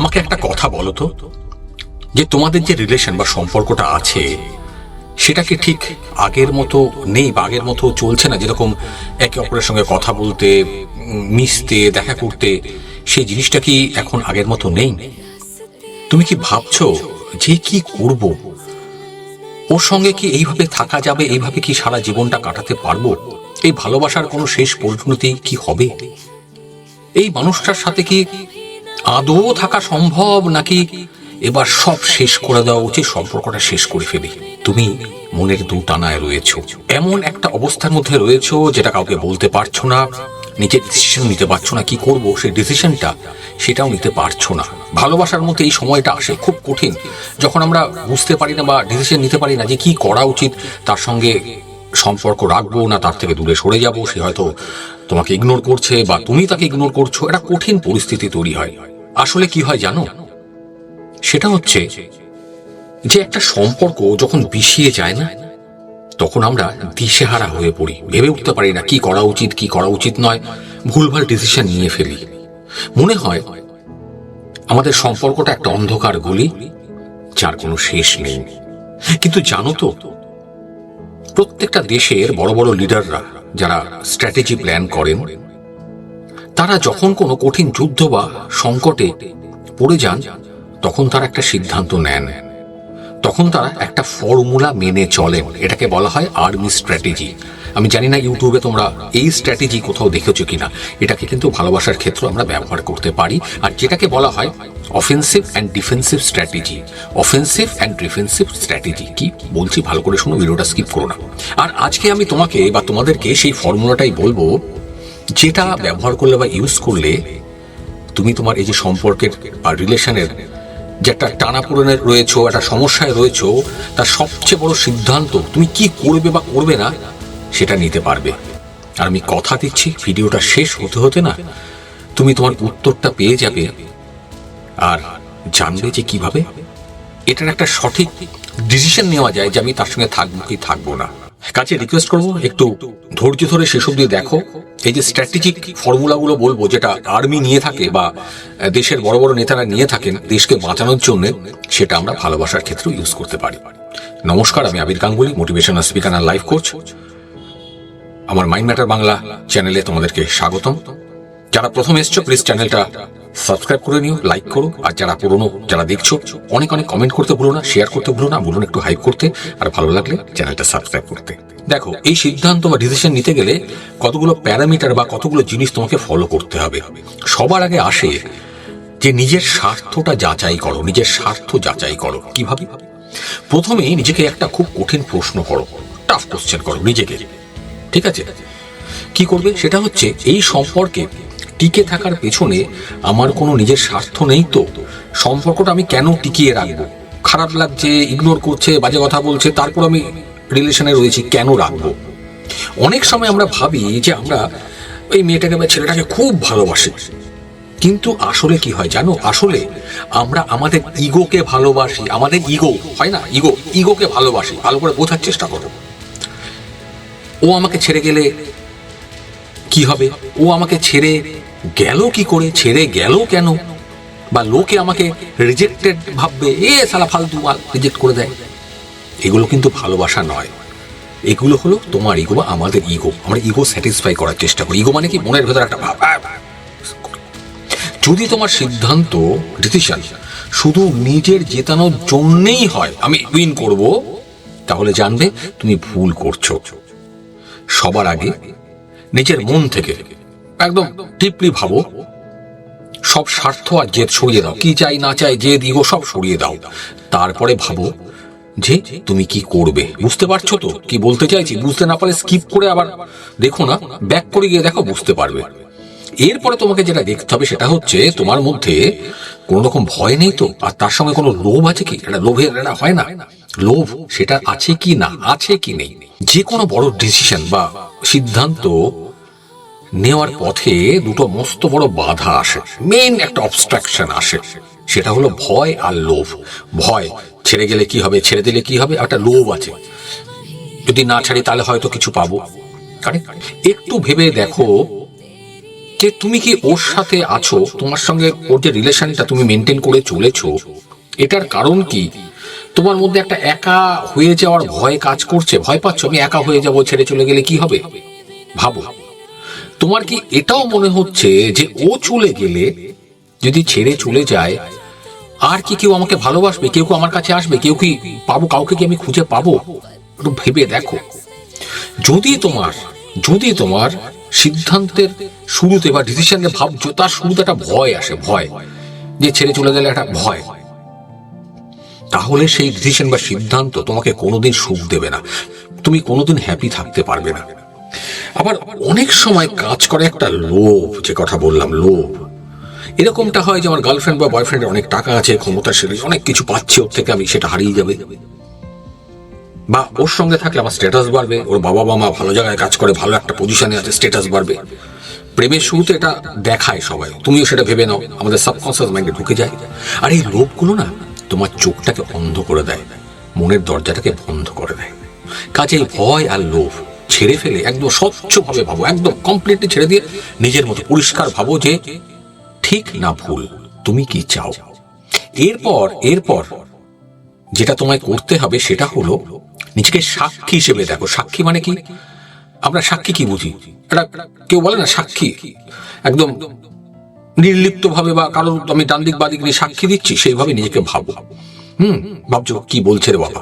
আমাকে একটা কথা বলো তো, যে তোমাদের যে রিলেশন বা সম্পর্কটা আছে, সেটা কি ঠিক আগের মতো নেই বা আগের মতো চলছে না? যেরকম একে অপরের সঙ্গে কথা বলতে, মিশতে, দেখা করতে, সেই জিনিসটা কি এখন আগের মতো নেই? তুমি কি ভাবছ যে কি করব? ওর সঙ্গে কি এইভাবে থাকা যাবে? এইভাবে কি সারা জীবনটা কাটাতে পারব? এই ভালোবাসার কোনো শেষ পরিণতি কি হবে? এই মানুষটার সাথে কি আদৌ থাকা সম্ভব নাকি? এবার সব শেষ করে দেওয়া উচিত, সম্পর্কটা শেষ করে ফেলি। তুমি মনের দু টানায় রয়েছো। এমন একটা অবস্থার মধ্যে রয়েছো যেটা কাউকে বলতে পারছ না। নিজের ডিসিশন নিতে পারছ না, কি করব? সেই ডিসিশনটা সেটাও নিতে পারছ না। ভালোবাসার মধ্যে এই সময়টা আসে খুব কঠিন। যখন আমরা বুঝতে পারি না বা ডিসিশন নিতে পারি না যে কি করা উচিত, তার সঙ্গে সম্পর্ক রাখব না, তার থেকে দূরে সরে যাব, সে হয়তো তোমাকে ইগনোর করছে বা তুমি তাকে ইগনোর করছ। এটা কঠিন পরিস্থিতি তৈরি হয়। আসলে কি হয় জানো? সেটা হচ্ছে যে একটা সম্পর্ক যখন বিষিয়ে যায় না, তখন আমরা দিশেহারা হয়ে পড়ি। ভেবে উঠতে পারি না কি করা উচিত, কি করা উচিত নয়। ভুলভাল ডিসিশন নিয়ে ফেলি। মনে হয় আমাদের সম্পর্কটা একটা অন্ধকার গলি, যার কোনো শেষ নেই। কিন্তু জানো তো, প্রত্যেকটা দেশের বড় বড় লিডাররা যারা স্ট্র্যাটেজি প্ল্যান করেন তারা যখন কোনো কঠিন যুদ্ধ বা সংকটে পড়ে যান, তখন তারা একটা সিদ্ধান্ত নেন। তখন তারা একটা ফর্মুলা মেনে চলেন। এটাকে বলা হয় আর্মি স্ট্র্যাটেজি। আমি জানি না ইউটিউবে তোমরা এই স্ট্র্যাটেজি কোথাও দেখেছ কিনা। এটাকে কিন্তু ভালোবাসার ক্ষেত্রে আমরা ব্যবহার করতে পারি। আর যেটাকে বলা হয় offensive and defensive strategy offensive and defensive strategy কি বলছি? ভালো করে শোনো, ভিডিওটা স্কিপ করো না। আর আজকে আমি তোমাকে বা তোমাদেরকে সেই ফর্মুলাটাই বলব যেটা ব্যবহার করলে বা ইউজ করলে তুমি তোমার এই যে সম্পর্কের বা রিলেশনের যে একটা টানাপোড়েনের রয়েছো, একটা সমস্যায় রয়েছো, তার সবচেয়ে বড় সিদ্ধান্ত তুমি কি করবে বা করবে না সেটা নিতে পারবে। আর আমি কথা দিচ্ছি, ভিডিওটা শেষ হতে হতে না তুমি তোমার উত্তরটা পেয়ে যাবে আর জানবে যে কীভাবে এটার একটা সঠিক ডিসিশন নেওয়া যায় যে আমি তার সঙ্গে থাকব কি থাকব না। কাছে রিকোয়েস্ট করব, একটু ধৈর্য ধরে সেসব দিয়ে দেখো। এই যে স্ট্র্যাটেজিক ফর্মুলাগুলো বলব, যেটা আর্মি নিয়ে থাকে বা দেশের বড় বড় নেতারা নিয়ে থাকেন, দেশকে বাঁচানোর জন্য, সেটা আমরা ভালোবাসার ক্ষেত্রেও ইউজ করতে পারি। নমস্কার, আমি আবির গাঙ্গুলি মোটিভেশনাল স্পিকার আর লাইফ কোচ আমার মাইন্ড ম্যাটার বাংলা চ্যানেলে তোমাদেরকে স্বাগতম। যারা প্রথম এসছো প্লিজ চ্যানেলটা সাবস্ক্রাইব করে নিও লাইক করো, আর যারা পুরনো, যারা দেখছ, অনেক অনেক কমেন্ট করতে ভুলো না শেয়ার করতে ভুলো না, বলুন একটু হাইপ করতে, আর ভালো লাগলে চ্যানেলটা সাবস্ক্রাইব করতে। দেখো, এই সিদ্ধান্ত বা ডিসিশন নিতে গেলে কতগুলো প্যারামিটার বা কতগুলো জিনিস তোমাকে ফলো করতে হবে। সবার আগে আসে যে নিজের স্বার্থটা যাচাই করো, নিজের স্বার্থ যাচাই করো। কীভাবে? প্রথমেই নিজেকে একটা খুব কঠিন প্রশ্ন করো টাফ কোশ্চেন করো নিজেকে। ঠিক আছে? কি করবে? সেটা হচ্ছে এই সম্পর্কে টিকে থাকার পেছনে আমার কোনো নিজের স্বার্থ নেই তো। সম্পর্কটা আমি কেন টিকিয়ে রাখব? খারাপ লাগছে ইগনোর করছে, বাজে কথা বলছে, তারপর আমি রিলেশনে রয়েছি, কেন রাখব? অনেক সময় আমরা ভাবি যে আমরা ওই মেয়েটাকে বা ছেলেটাকে খুব ভালোবাসি। কিন্তু আসলে কি হয় জানো? আসলে আমরা আমাদের ইগোকে ভালোবাসি। আমাদের ইগো হয় না? ইগো ইগোকে ভালোবাসি। ভালো করে বোঝার চেষ্টা করো। ও আমাকে ছেড়ে গেলে কি হবে? ও আমাকে ছেড়ে গেল কি করে? ছেড়ে গেল কেন? বা লোকে আমাকে রিজেক্টেড ভাববে, এ সালা ফালতু রিজেক্ট করে দেয়? এগুলো কিন্তু ভালোবাসা নয়। এগুলো হলো তোমার ইগো বা আমাদের ইগো আমরা ইগো স্যাটিসফাই করার চেষ্টা করি। ইগো মানে কি? মনের ভেতর একটা ভাব। যদি তোমার সিদ্ধান্ত ডিসিশন শুধু নিজের জেতানোর জন্যেই হয়, আমি উইন করব, তাহলে জানবে তুমি ভুল করছ। সবার আগে নিজের মন থেকে একদম ডিপলি ভাবো। সব স্বার্থ আর জেদ সরিয়ে দাও। কি চাই না চাই, জেদ ইগো সব সরিয়ে দাও। তারপরে ভাবো যে তুমি কি করবে। বুঝতে পারছ তো? কি বলতে চাইছি? বুঝতে না পারলে স্কিপ করে আবার দেখো না ব্যাক করে গিয়ে দেখো, বুঝতে পারবে। এরপরে তোমাকে যেটা দেখতে হবে সেটা হচ্ছে, তোমার মধ্যে কোনো রকম ভয় নেই তো? আর তার সঙ্গে কোনো লোভ আছে কি? এটা লোভের এটা হয় না? লোভ, সেটা আছে কি না? আছে কি নেই? যে কোনো বড় ডিসিশন বা সিদ্ধান্ত নেওয়ার পথে দুটো মস্ত বড় বাধা আসে। মেইন একটা অবস্ট্রাকশন আসে। সেটা হলো ভয় আর লোভ। ভয় ছেড়ে গেলে কি হবে, ছেড়ে দিলে কি হবে একটা লোভ আছে। যদি না ছাড়ি তাহলে হয়তো কিছু পাবো। একটু ভেবে দেখো যে তুমি কি ওর সাথে আছো? তোমার সঙ্গে ওর যে রিলেশনটা তুমি মেনটেন করে চলেছো, এটার কারণ কি? তোমার মধ্যে একটা একা হয়ে যাওয়ার ভয় কাজ করছে। ভয় পাচ্ছ, আমি একা হয়ে যাব, ছেড়ে চলে গেলে কি হবে? ভাবো। তোমার কি এটাও মনে হচ্ছে যে ও চলে গেলে, যদি ছেড়ে চলে যায়, আর কি কেউ আমাকে ভালোবাসবে? কেউ কেউ আমার কাছে আসবে? কেউ কি পাবো? কাউকে কি আমি খুঁজে পাবো? একটু ভেবে দেখো। যদি তোমার যদি তোমার সিদ্ধান্তের শুরুতে বা ডিসিশনে ভাবছ, তার শুরুতে একটা ভয় আসে, ভয়। যে ছেড়ে চলে গেলে একটা ভয়। তাহলে সেই ডিসিশন বা সিদ্ধান্ত তোমাকে কোনোদিন সুখ দেবে না। তুমি কোনোদিন হ্যাপি থাকতে পারবে না। আবার অনেক সময় কাজ করে একটা লোভ, যে কথা বললাম, লোভ। এরকমটা হয় যে আমার গার্লফ্রেন্ড বা বয়ফ্রেন্ডের অনেক টাকা আছে ক্ষমতাশীল অনেক কিছু পাচ্ছে, ওর থেকে আমি সেটা হারিয়ে যাবে। বা ওর সঙ্গে থাকলে আমার স্ট্যাটাস বাড়বে, ওর বাবা মা ভালো জায়গায় কাজ করে, ভালো একটা পজিশনে আছে স্ট্যাটাস বাড়বে। প্রেমের শুরুতে এটা দেখায় সবাই, তুমিও সেটা ভেবে নাও, আমাদের সাবকনসিয়াস মাইন্ডে ঢুকে যায়। আর এই লোভগুলো না, তোমার চোখটাকে অন্ধ করে দেয়, মনের দরজাটাকে বন্ধ করে দেয়। কাজেই ভয় আর লোভ। ছেড়ে ফেলে, একদম স্বচ্ছভাবে ভাবো, একদম কমপ্লিটলি ছেড়ে দিয়ে নিজের মতো পরিষ্কার ভাবো যে ঠিক না ভুল, তুমি কি চাও? এরপর এরপর যেটা তোমায় করতে হবে সেটা হলো নিজেকে সাক্ষী হিসেবে দেখো। সাক্ষী মানে কি? আমরা সাক্ষী কি বুঝি? এটা কেউ বলে না সাক্ষী, একদম নির্লিপ্ত ভাবে বা কারোর আমি ডান দিক বাদিক নিয়ে সাক্ষী দিচ্ছি, সেইভাবে নিজেকে ভাবো। হুম, ভাবছ কি বলছে রে বাবা?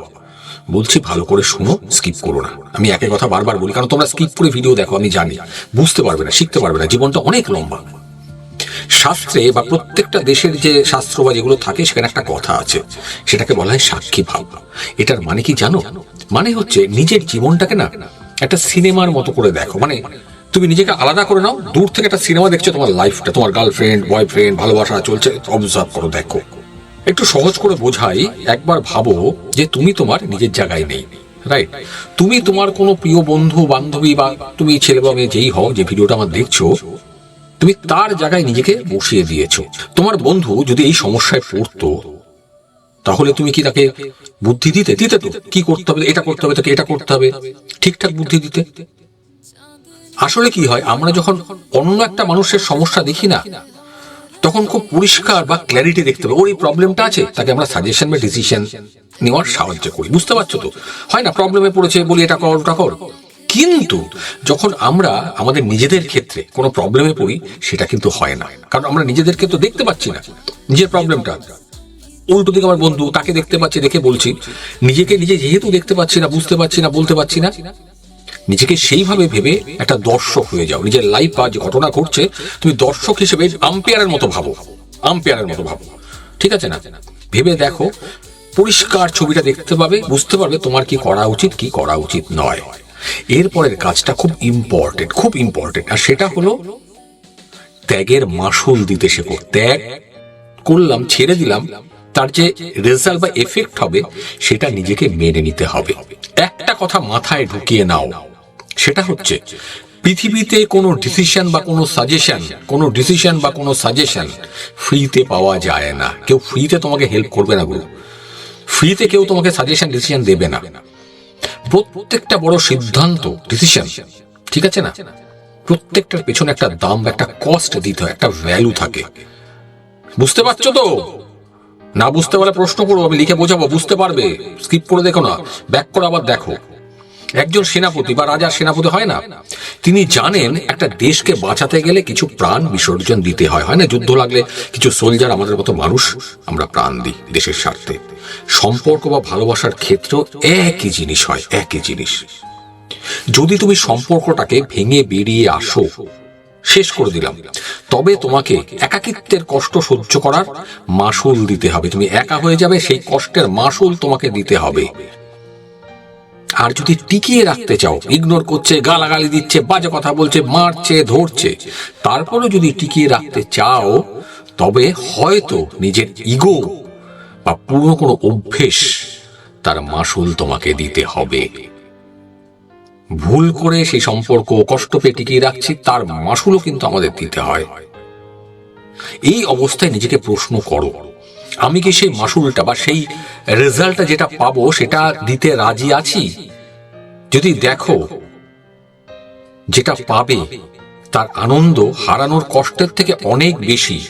বলছি, ভালো করে শুনো স্কিপ করো না। আমি একই কথা বারবার বলি, কারণ তোমরা স্কিপ করে ভিডিও দেখো, আমি জানি। বুঝতে পারবে না, শিখতে পারবে না, জীবনটা অনেক লম্বা। শাস্ত্রে বা প্রত্যেকটা দেশের যে শাস্ত্র বা যেগুলো থাকে, সেখানে একটা কথা আছে। সেটাকে বলা হয় সাক্ষী ভাব। এটার মানে কি জানো? মানে হচ্ছে নিজের জীবনটাকে না একটা সিনেমার মতো করে দেখো। মানে তুমি নিজেকে আলাদা করে নাও, দূর থেকে একটা সিনেমা দেখছ, তোমার লাইফটা তোমার গার্লফ্রেন্ড বয়ফ্রেন্ড ভালোবাসা চলছে অবজার্ভ করো, দেখো। একটু সহজ করে বোঝাই, একবার ভাবো যে তুমি তোমার নিজের জায়গায় নেই রাইট তুমি তোমার কোনো প্রিয় বন্ধু, বান্ধবী বা তুমি ছেলে বা মেয়ে যেই হও, যে ভিডিওটা আমার দেখছ, তুমি তার জায়গায় নিজেকে বসিয়ে দিয়েছ। তোমার বন্ধু যদি এই সমস্যায় পড়তো, তাহলে তুমি কি তাকে বুদ্ধি দিতে? দিতে তো। কি করতে হবে? এটা করতে হবে, তাকে এটা করতে হবে। ঠিকঠাক বুদ্ধি দিতে। আসলে কি হয়, আমরা যখন অন্য একটা মানুষের সমস্যা দেখি না তখন খুব পরিষ্কার বা ক্ল্যারিটি দেখতে পাবো। ওর এই প্রবলেমটা আছে, তাকে আমরা সাজেশন বা ডিসিশন নেওয়ার সাহায্য করি। বুঝতে পারছ তো? হয় না প্রবলেমে পড়েছে বলি এটা কর, ওটা কর। কিন্তু যখন আমরা আমাদের নিজেদের ক্ষেত্রে কোনো প্রবলেমে পড়ি, সেটা কিন্তু হয় না। কারণ আমরা নিজেদেরকে তো দেখতে পাচ্ছি না নিজের প্রবলেমটা উল্টো দিকে আমার বন্ধু তাকে দেখতে পাচ্ছি, দেখে বলছি, নিজেকে নিজে যেহেতু দেখতে পাচ্ছি না, বুঝতে পারছি না, বলতে পারছি না নিজেকে সেইভাবে ভেবে একটা দর্শক হয়ে যাও। নিজের লাইফ বা যে ঘটনা ঘটছে, তুমি দর্শক হিসেবে আম্পায়ারের মতো ভাবো। আম্পায়ারের মতো ভাবো। ঠিক আছে না? ভেবে দেখো, পরিষ্কার ছবিটা দেখতে পাবে, বুঝতে পারবে তোমার কি করা উচিত, কি করা উচিত নয়। এরপরের কাজটা খুব ইম্পর্টেন্ট খুব ইম্পর্টেন্ট আর সেটা হলো, ত্যাগের মাসুল দিতে শেখো। ত্যাগ করলাম, ছেড়ে দিলাম, তার যে রেজাল্ট বা এফেক্ট হবে, সেটা নিজেকে মেনে নিতে হবে। একটা কথা মাথায় ঢুকিয়ে নাও। সেটা হচ্ছে, পৃথিবীতে কোনো ডিসিশন বা কোনো সাজেশন কোনো ডিসিশন বা কোনো সাজেশন ফ্রিতে পাওয়া যায় না। কেউ ফ্রিতে তোমাকে হেল্প করবে না, গুরু। ফ্রিতে কেউ তোমাকে সাজেশন ডিসিশন দেবে না। প্রত্যেকটা বড় সিদ্ধান্ত ডিসিশন ঠিক আছে না? প্রত্যেকটার পেছনে একটা দাম, একটা কস্ট দিতে হয়, একটা ভ্যালু থাকে। বুঝতে পারছ তো? না বুঝতে পারলে প্রশ্ন করব আমি লিখে বোঝাবো, বুঝতে পারবে। স্কিপ করে দেখো না। ব্যাক করে আবার দেখো। একজন সেনাপতি বা রাজার সেনাপতি হয় না। তিনি জানেন একটা দেশকে বাঁচাতে গেলে কিছু প্রাণ বিসর্জন দিতে হয়। হয় না? যুদ্ধ লাগলে কিছু সোলজার আমাদের মতো মানুষ আমরা প্রাণ দিই দেশের স্বার্থে। সম্পর্ক বা ভালোবাসার ক্ষেত্রেও একই জিনিস হয়, একই জিনিস। যদি তুমি সম্পর্কটাকে ভেঙে বেরিয়ে আসো, শেষ করে দিলাম। তবে তোমাকে একাকিত্বের কষ্ট সহ্য করার মাসুল দিতে হবে। তুমি একা হয়ে যাবে, সেই কষ্টের মাসুল তোমাকে দিতে হবে। আর যদি টিকিয়ে রাখতে চাও ইগনোর করছে, গালাগালি দিচ্ছে, বাজে কথা বলছে, মারছে, ধরছে তারপরে যদি টিকিয়ে রাখতে চাও, তবে হয়তো নিজের ইগো বা পুরনো কোনো অভ্যেস তার মাসুল তোমাকে দিতে হবে। ভুল করে সেই সম্পর্ক কষ্ট পেয়ে টিকিয়ে রাখছি, তার মাসুলও কিন্তু আমাদের দিতে হয়। এই অবস্থায় নিজেকে প্রশ্ন করো, আমি কি সেই মাসুলটা বা সেই রেজাল্টটা যেটা পাবো, সেটা দিতে রাজি আছি? যদি দেখো যেটা পাবে, তার আনন্দ হারানোর কষ্টের থেকে অনেক বেশি।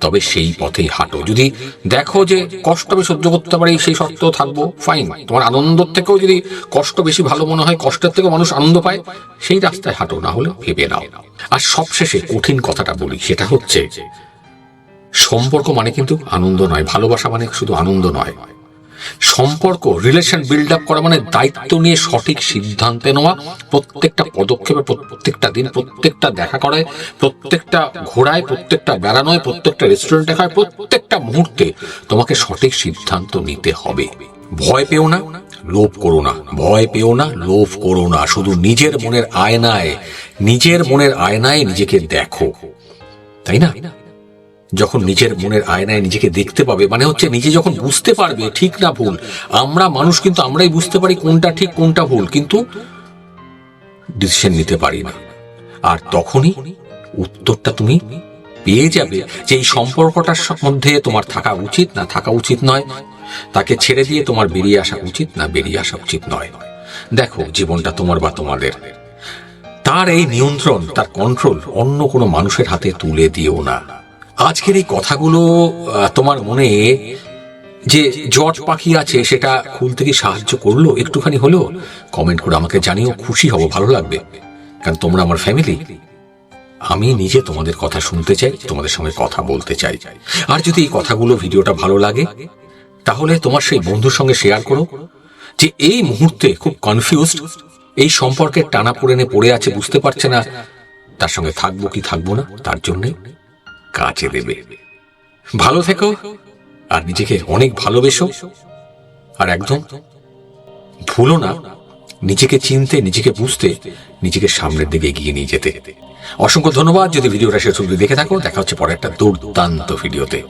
তবে সেই পথে হাঁটো। যদি দেখো যে কষ্ট আমি সহ্য করতে পারি, সেই সত্ত্বেও থাকব ফাইন তোমার আনন্দ থেকেও যদি কষ্ট বেশি ভালো মনে হয়, কষ্টের থেকেও মানুষ আনন্দ পায়, সেই রাস্তায় হাঁটো, না হলে ভেবে নাও। আর সবশেষে কঠিন কথাটা বলি, সেটা হচ্ছে, সম্পর্ক মানে কিন্তু আনন্দ নয়, ভালোবাসা মানে শুধু আনন্দ নয়। সম্পর্ক রিলেশন বিল্ড আপ করা মানে দায়িত্ব নিয়ে সঠিক সিদ্ধান্তে নেওয়া। প্রত্যেকটা পদক্ষেপে প্রত্যেকটা দিন, প্রত্যেকটা দেখা করায়, প্রত্যেকটা ঘোরায়, প্রত্যেকটা বেড়ানোয়, প্রত্যেকটা রেস্টুরেন্টে খায়, প্রত্যেকটা মুহূর্তে তোমাকে সঠিক সিদ্ধান্ত নিতে হবে। ভয় পেও না, লোভ করো না। ভয় পেও না, লোভ করো না। শুধু নিজের মনের আয়নায়, নিজের মনের আয়নায় নিজেকে দেখো। তাই না? যখন নিজের মনের আয়নায় নিজেকে দেখতে পাবে মানে হচ্ছে নিজে যখন বুঝতে পারবে, ঠিক না ভুল, আমরা মানুষ কিন্তু আমরাই বুঝতে পারি কোনটা ঠিক, কোনটা ভুল, কিন্তু ডিসিশন নিতে পারি না। আর তখনই উত্তরটা তুমি পেয়ে যাবে যে এই সম্পর্কটার মধ্যে তোমার থাকা উচিত না থাকা উচিত নয়। তাকে ছেড়ে দিয়ে তোমার বেরিয়ে আসা উচিত না বেরিয়ে আসা উচিত নয়। দেখো জীবনটা তোমার বা তোমাদের। তার এই নিয়ন্ত্রণ, তার কন্ট্রোল অন্য কোনো মানুষের হাতে তুলে দিও না। আজকের এই কথাগুলো তোমার মনে যে জট পাখি আছে সেটা খুলতে কি সাহায্য করল? একটুখানি হলেও কমেন্ট করে আমাকে জানিও, খুশি হব, ভালো লাগবে। কারণ তোমরা আমার ফ্যামিলি আমি নিজে তোমাদের কথা শুনতে চাই, তোমাদের সঙ্গে কথা বলতে চাই। আর যদি এই কথাগুলো ভিডিওটা ভালো লাগে, তাহলে তোমার সেই বন্ধুর সঙ্গে শেয়ার করো, যে এই মুহূর্তে খুব কনফিউজড এই সম্পর্কে টানা পড়েনে পড়ে আছে, বুঝতে পারছে না, তার সঙ্গে থাকব কি থাকব না, তার জন্য কাজে দেবে। ভালো থেকো, আর নিজেকে অনেক ভালোবেসো। আর একদম ভুলো না, নিজেকে চিনতে, নিজেকে বুঝতে, নিজেকে সামনের দিকে এগিয়ে নিয়ে যেতে। অসংখ্য ধন্যবাদ। যদি ভিডিওটা শেষ অবধি দেখে থাকো, দেখা হচ্ছে পরে একটা দুর্দান্ত ভিডিওতে।